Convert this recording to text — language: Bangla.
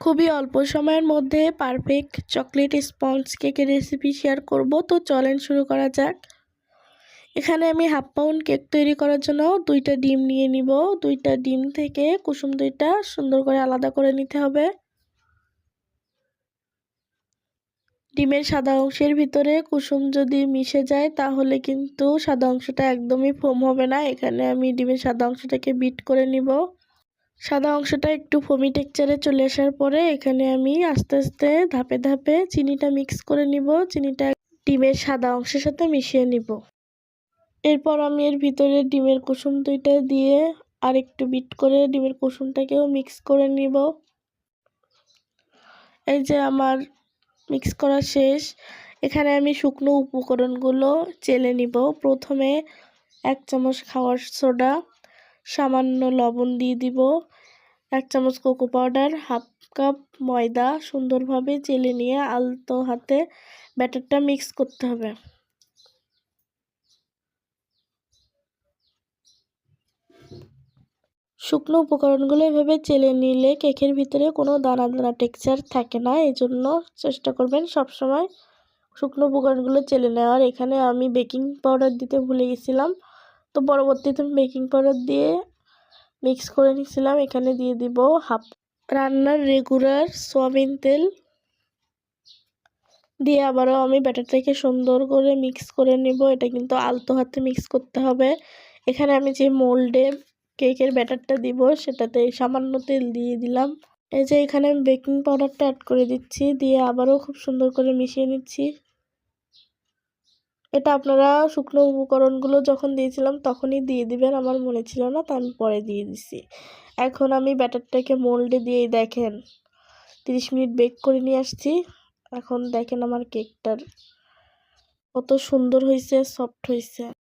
খুবই অল্প সময়ের মধ্যে পারফেক্ট চকলেট স্পঞ্জ কেকের রেসিপি শেয়ার করব, তো চলেন শুরু করা যাক। এখানে আমি হাফ পাউন্ড কেক তৈরি করার জন্য দুইটা ডিম নিয়ে নিব। দুইটা ডিম থেকে কুসুম দুইটা সুন্দর করে আলাদা করে নিতে হবে। ডিমের সাদা অংশের ভিতরে কুসুম যদি মিশে যায়, তাহলে কিন্তু সাদা অংশটা একদমই ফোম হবে না। এখানে আমি ডিমের সাদা অংশটাকে বিট করে নিব। সাদা অংশটা একটু ফমি টেক্সচারে চলে আসার পরে এখানে আমি আস্তে আস্তে ধাপে ধাপে চিনিটা মিক্স করে নিব। চিনিটা ডিমের সাদা অংশের সাথে মিশিয়ে নিব। এরপর আমি এর ভিতরে ডিমের কুসুম দুইটা দিয়ে আর একটু বিট করে ডিমের কুসুমটাকেও মিক্স করে নিব। এই যে আমার মিক্স করা শেষ। এখানে আমি শুকনো উপকরণগুলো চেলে নিব। প্রথমে এক চামচ খাওয়ার সোডা সামান্য লবণ দিয়ে দিব। এক চামচ কোকো পাউডার হাফ কাপ ময়দা সুন্দরভাবে চেলে নিয়ে আলতো হাতে ব্যাটারটা মিক্স করতে হবে। শুকনো উপকরণগুলো এভাবে চেলে নিলে কেকের ভিতরে কোনো দানা দানা টেক্সচার থাকে না। এই জন্য চেষ্টা করবেন সব সময় শুকনো উপকরণগুলো চেলে নেওয়ার। এখানে আমি বেকিং পাউডার দিতে ভুলে গেছিলাম। তো পরবর্তীতে আমি বেকিং পাউডার দিয়ে মিক্স করে নিয়েছিলাম। এখানে দিয়ে দিব হাফ রান্নার রেগুলার সোয়াবিন তেল। দিয়ে আবারও আমি ব্যাটারটাকে সুন্দর করে মিক্স করে নেব। এটা কিন্তু আলতো হাতে মিক্স করতে হবে। এখানে আমি যে মোল্ডে কেকের ব্যাটারটা দিব, সেটাতে সামান্য তেল দিয়ে দিলাম। এই যে এখানে আমি বেকিং পাউডারটা অ্যাড করে দিচ্ছি। দিয়ে আবারও খুব সুন্দর করে মিশিয়ে নিচ্ছি। এটা আপনারা শুকনো উপকরণগুলো যখন দিয়েছিলাম তখনই দিয়ে দিবেন, আমার মনে ছিল না, তা আমি পরে দিয়ে দিছি। এখন আমি ব্যাটারটাকে মোল্ডে দিয়ে দেখেন, তিরিশ মিনিট বেক করে নিয়ে আসছি। এখন দেখেন আমার কেকটার কত সুন্দর হয়েছে সফট হয়েছে